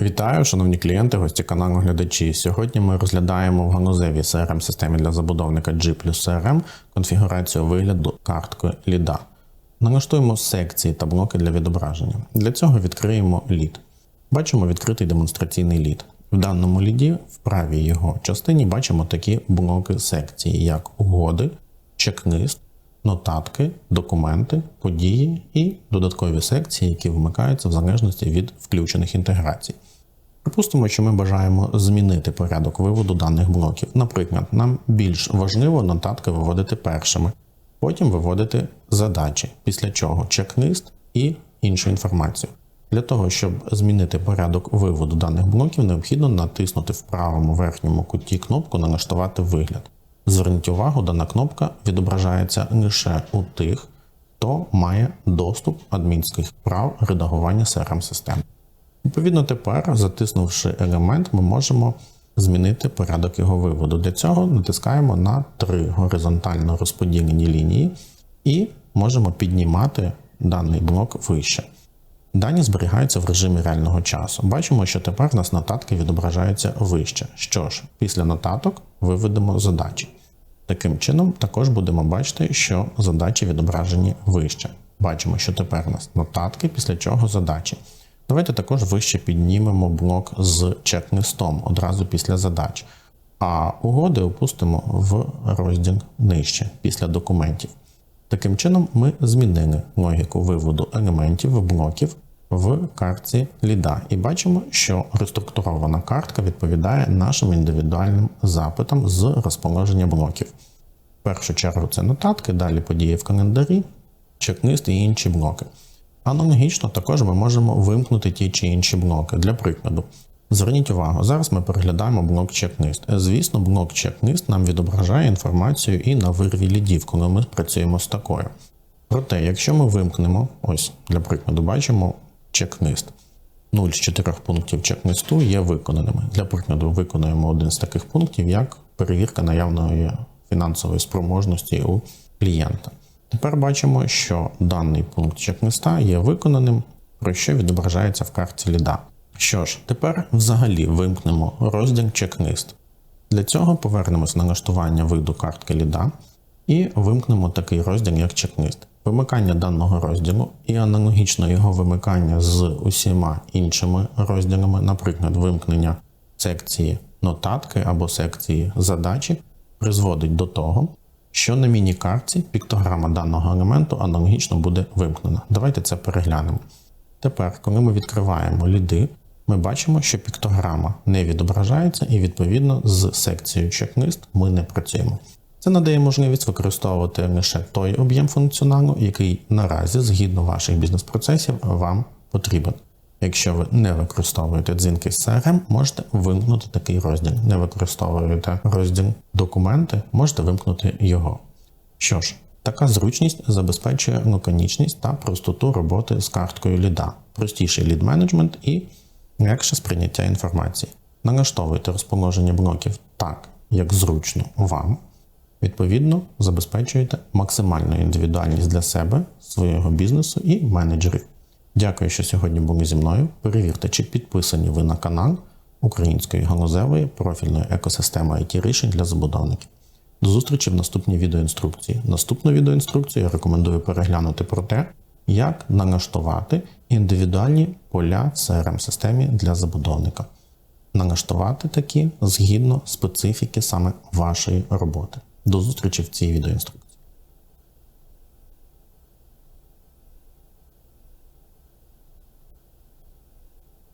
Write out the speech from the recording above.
Вітаю, шановні клієнти, гості каналу глядачі. Сьогодні ми розглядаємо в ганузевій crm системі для забудовника G CRM конфігурацію вигляду карткою ліда. Налаштуємо секції та блоки для відображення. Для цього відкриємо лід. Бачимо відкритий демонстраційний лід. В даному ліді в правій його частині бачимо такі блоки секції, як угоди, чек-лист, нотатки, документи, події і додаткові секції, які вмикаються в залежності від включених інтеграцій. Припустимо, що ми бажаємо змінити порядок виводу даних блоків. Наприклад, нам більш важливо нотатки виводити першими, потім виводити задачі, після чого чек-лист і іншу інформацію. Для того, щоб змінити порядок виводу даних блоків, необхідно натиснути в правому верхньому куті кнопку Налаштувати вигляд. Зверніть увагу, дана кнопка відображається лише у тих, хто має доступ адмінських прав редагування crm систем Відповідно, тепер, затиснувши елемент, ми можемо змінити порядок його виводу. Для цього натискаємо на три горизонтально розподілені лінії і можемо піднімати даний блок вище. Дані зберігаються в режимі реального часу. Бачимо, що тепер у нас нотатки відображаються вище. Що ж, після нотаток виведемо задачі. Таким чином, також будемо бачити, що задачі відображені вище. Бачимо, що тепер у нас нотатки, після чого задачі. Давайте також вище піднімемо блок з чек-листом одразу після задач, а угоди опустимо в розділ нижче після документів. Таким чином, ми змінили логіку виводу елементів блоків в картці ліда і бачимо, що реструктурована картка відповідає нашим індивідуальним запитам з розположення блоків. В першу чергу це нотатки, далі події в календарі, чек-лист і інші блоки. Аналогічно також ми можемо вимкнути ті чи інші блоки. Для прикладу, зверніть увагу, зараз ми переглядаємо блок чек-лист. Звісно, блок чек-лист нам відображає інформацію і на вирві лідів, коли ми працюємо з такою. Проте, якщо ми вимкнемо, ось для прикладу, бачимо чек-лист. 0 з 4 пунктів чек-листу є виконаними. Для прикладу, виконуємо один з таких пунктів, як перевірка наявної фінансової спроможності у клієнта. Тепер бачимо, що даний пункт чек-листа є виконаним, про що відображається в карті ліда. Що ж, тепер взагалі вимкнемо розділ чек-лист. Для цього повернемось на налаштування виду картки ліда і вимкнемо такий розділ, як чек-лист. Вимикання даного розділу і аналогічно його вимикання з усіма іншими розділами, наприклад, вимкнення секції нотатки або секції задачі, призводить до того, що на міні-картці піктограма даного елементу аналогічно буде вимкнена. Давайте це переглянемо. Тепер, коли ми відкриваємо ліди, ми бачимо, що піктограма не відображається, і відповідно з секцією чек-лист ми не працюємо. Це надає можливість використовувати лише той об'єм функціоналу, який наразі, згідно ваших бізнес-процесів, вам потрібен. Якщо ви не використовуєте дзвінки з CRM, можете вимкнути такий розділ. Не використовуєте розділ документи, можете вимкнути його. Що ж, така зручність забезпечує лаконічність та простоту роботи з карткою ліда, простіший лід менеджмент і легше сприйняття інформації. Налаштовуйте розположення блоків так, як зручно вам. Відповідно, забезпечуєте максимальну індивідуальність для себе, свого бізнесу і менеджерів. Дякую, що сьогодні були зі мною. Перевірте, чи підписані ви на канал Української галузевої профільної екосистеми it рішень для забудовників. До зустрічі в наступній відеоінструкції. Наступну відеоінструкцію я рекомендую переглянути про те, як налаштувати індивідуальні поля в crm системі для забудовника. Налаштувати такі згідно специфіки саме вашої роботи. До зустрічі в цій відеоінструкції.